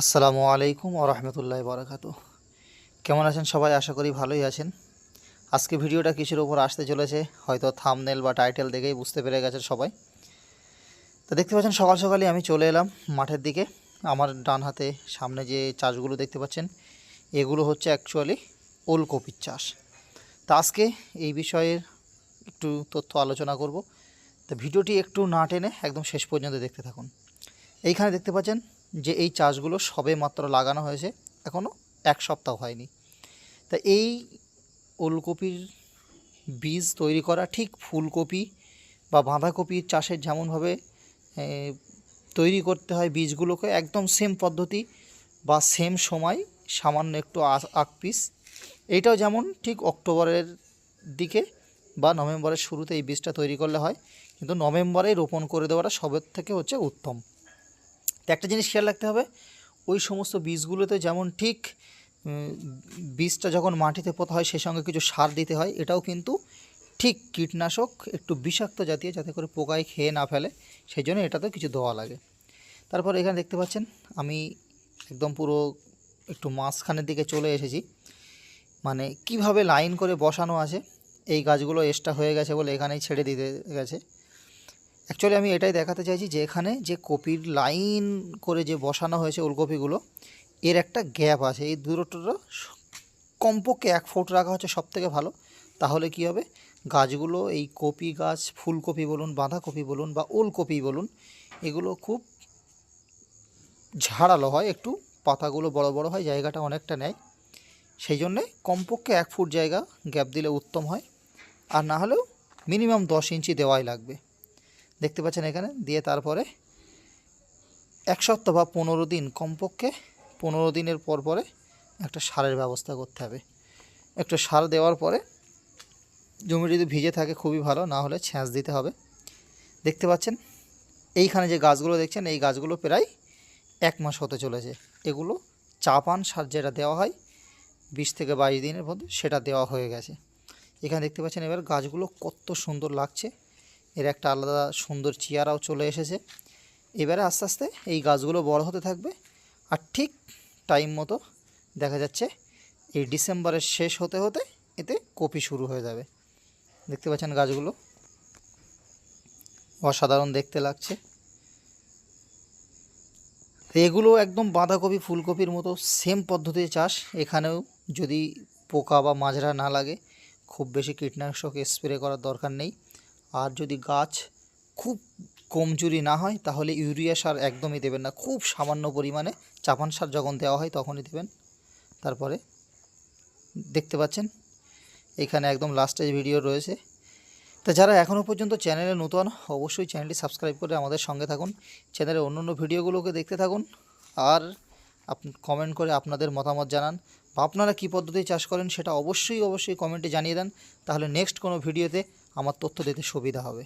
আসসালামু আলাইকুম ও রহমতুল্লাহ বরাকাতু। কেমন আছেন সবাই? আশা করি ভালোই আছেন। আজকে ভিডিওটা কিসের উপর আসতে চলেছে? হয়তো থামনেল বা টাইটেল দেখেই বুঝতে পেরে গেছেন সবাই। তো দেখতে পাচ্ছেন, সকাল সকালই আমি চলে এলাম মাঠের দিকে। আমার ডান হাতে সামনে যে চাষগুলো দেখতে পাচ্ছেন, এগুলো হচ্ছে অ্যাকচুয়ালি ওলকপির চাষ। তা আজকে এই বিষয়ের একটু তথ্য আলোচনা করব। তো ভিডিওটি একটু না টেনে একদম শেষ পর্যন্ত দেখতে থাকুন। এইখানে দেখতে পাচ্ছেন যে এই চাষগুলো সবে মাত্র লাগানো হয়েছে এখনও এক সপ্তাহ হয়নি। তা এই ওলকপির বীজ তৈরি করা ঠিক ফুলকপি বা বাঁধাকপির চাষের যেমনভাবে তৈরি করতে হয় বীজগুলোকে, একদম সেম পদ্ধতি বা সেম সময় সামান্য একটু আ- আগ পিস এইটাও যেমন ঠিক অক্টোবরের দিকে বা নভেম্বরের শুরুতে এই বীজটা তৈরি করলে হয়, কিন্তু নভেম্বরে রোপণ করে দেওয়াটা সবের থেকে হচ্ছে উত্তম। তো একটা জিনিস খেয়াল রাখতে হবে, ওই সমস্ত বীজগুলোতে যেমন ঠিক বীজটা যখন মাটিতে পোতা হয় সেই সঙ্গে কিছু সার দিতে হয়, এটাও কিন্তু ঠিক কীটনাশক একটু বিষাক্ত জাতীয় যাতে করে পোকায় খেয়ে না ফেলে, সেই জন্য এটাতেও কিছু দেওয়া লাগে। তারপর এখানে দেখতে পাচ্ছেন, আমি একদম পুরো একটু মাঝখানের দিকে চলে এসেছি। মানে কীভাবে লাইন করে বসানো আছে, এই গাছগুলো এক্সট্রা হয়ে গেছে বলে এখানেই ছেড়ে দিতে গেছে। অ্যাকচুয়ালি আমি এটাই দেখাতে চাইছি যে এখানে যে কপির লাইন করে যে বসানো হয়েছে ওলকপিগুলো, এর একটা গ্যাপ আছে। এই দূরত্বটা কমপক্ষে এক ফুট রাখা হচ্ছে সব থেকে ভালো। তাহলে কি হবে? গাছগুলো, এই কপি গাছ, ফুলকপি বলুন, বাঁধাকপি বলুন বা ওলকপি বলুন, এগুলো খুব ঝাড়ালো হয়। একটু পাতাগুলো বড় বড় হয়, জায়গাটা অনেকটা নেয়। সেই জন্যে কমপক্ষে এক ফুট জায়গা গ্যাপ দিলে উত্তম হয়। আর না হলেও মিনিমাম দশ ইঞ্চি দেওয়াই লাগবে। দেখতে পাচ্ছেন এখানে, দিয়ে তারপরে এক সপ্তাহ বা পনেরো দিন কমপক্ষে পনেরো দিনের পর পরে একটা সারের ব্যবস্থা করতে হবে। একটা সার দেওয়ার পরে জমি যদি ভিজে থাকে খুবই ভালো, না হলে ছ্যাঁচ দিতে হবে। দেখতে পাচ্ছেন, এইখানে যে গাছগুলো দেখছেন, এই গাছগুলো প্রায় এক মাস হতে চলেছে। এগুলো চাপান সার যেটা দেওয়া হয়, বিশ থেকে বাইশ দিনের মধ্যে সেটা দেওয়া হয়ে গেছে। এখানে দেখতে পাচ্ছেন এবার গাছগুলো কত সুন্দর লাগছে। এর একটা আলাদা সুন্দর চেয়ারাও চলে এসেছে। এবারে আস্তে আস্তে এই গাছগুলো বড় হতে থাকবে আর ঠিক টাইম মতো দেখা যাচ্ছে এই ডিসেম্বরের শেষ হতে হতে এতে কপি শুরু হয়ে যাবে। দেখতে পাচ্ছেন গাছগুলো। অসাধারণ দেখতে লাগছে। এগুলো একদম বাঁধাকপি, ফুলকপির মতো সেম পদ্ধতির চাষ। এখানেও যদি পোকা বা মাজরা না লাগে, খুব বেশি কীটনাশক স্প্রে করার দরকার নেই। আর যদি গাছ খুব কমজুরি না হয়, তাহলে ইউরিয়া সার একদমই দেবেন না। খুব সামান্য পরিমাণে চাপান সার যখন দেওয়া হয়, তখনই দেবেন। তারপরে দেখতে পাচ্ছেন, এখানে একদম লাস্টের ভিডিও রয়েছে। তা যারা এখনও পর্যন্ত চ্যানেলে নতুন, অবশ্যই চ্যানেলটি সাবস্ক্রাইব করে আমাদের সঙ্গে থাকুন। চ্যানেলের অন্য অন্য ভিডিওগুলোকে দেখতে থাকুন। আর কমেন্ট করে আপনাদের মতামত জানান। বা আপনারা কী পদ্ধতি চাষ করেন, সেটা অবশ্যই অবশ্যই কমেন্টে জানিয়ে দেন। তাহলে নেক্সট কোনো ভিডিওতে আমার তথ্য দিতে সুবিধা হবে।